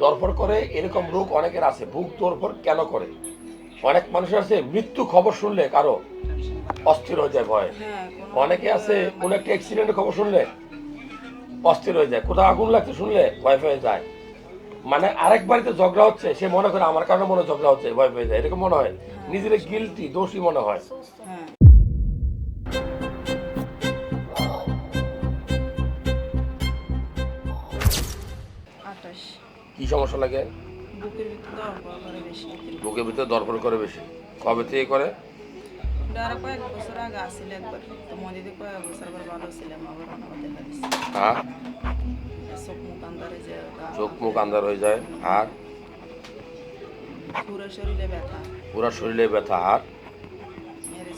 দরপর করে এরকম রোগ অনেকের আছে। বুক দরপর কেন করে? অনেক মানুষের আছে মৃত্যু খবর শুনলে কারও অস্থির হয়ে যায় ভয়। হ্যাঁ অনেকে আছে কোনো একটা অ্যাক্সিডেন্টের খবর শুনলে অস্থির হয়ে যায়। কোথাও আগুন লাগছে শুনলে ভয় পেয়ে যায়। মানে আরেক বাড়িতে ঝগড়া হচ্ছে সে মনে করে আমার কারণে মনে ঝগড়া হচ্ছে ভয় পেয়ে যায়। এরকম মনে হয়। নিজের গিলটি দোষী মনে হয়। হ্যাঁ। আঠাশ কি সমস্যা লাগে? বুকের ভিতরে দরপর করে বেশি। কবে থেকে করে? আর কয়েক বছর আগে আসছিল একবার। তো মন্দিরে কয়েক বছর আবার ভালো ছিলাম আবার অনাবার দেখা দিচ্ছে হ্যাঁ চোখ মুখ আন্দারে যে গা- চোখ মুখ আন্দার হয়ে যায়। আর? পুরো শরীরে ব্যথা। পুরো শরীরে ব্যথা। আর?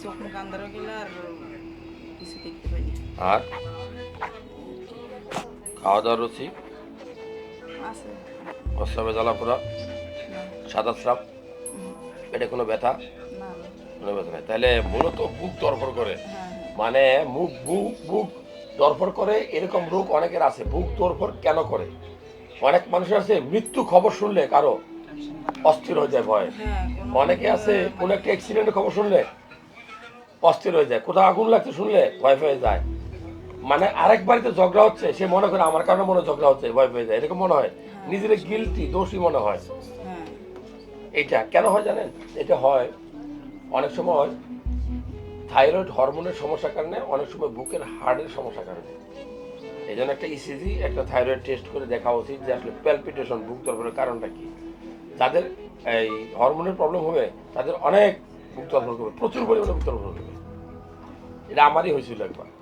চোখ মুখ আন্দারে গেলে আর কিছু দেখতে পাইনি। আর? খাওয়া দাওয়ার রুচি আছে। প্রস্রাবে জ্বালা পোড়া সাদা স্রাব কোনো ব্যথা। কোনো ব্যথা নেই। তাহলে মূলত বুক করে। হ্যাঁ হ্যাঁ। মানে মুখ বুক বুক করে এরকম রোগ অনেকের আছে। বুক দরপর কেন করে? অনেক মানুষের আছে মৃত্যু খবর শুনলে কারও অস্থির হয়ে যায় ভয়। হ্যাঁ অনেকে আছে কোনো একটা অ্যাক্সিডেন্টের খবর শুনলে অস্থির হয়ে যায়। কোথাও আগুন লাগছে শুনলে ভয় পেয়ে যায়। মানে আরেক বাড়িতে ঝগড়া হচ্ছে সে মনে করে আমার কারণে মনে ঝগড়া হচ্ছে ভয় পেয়ে যায়। এরকম মনে হয়। নিজের গিলটি দোষী মনে হয়। হ্যাঁ। এটা কেন হয় জানেন? এটা হয় অনেক সময় থাইরয়েড হরমোনের সমস্যার কারণে অনেক সময় বুকের হার্টের সমস্যার কারণে। এই জন্য একটা ইসিজি একটা থাইরয়েড টেস্ট করে দেখা উচিত যে আসলে প্যালপিটেশন বুক দরকারের কারণটা কি। যাদের এই হরমোনের প্রবলেম হবে তাদের অনেক বুক দরকার করবে প্রচুর পরিমাণে বুক দরকার করবে এটা আমারই হয়েছিল একবার।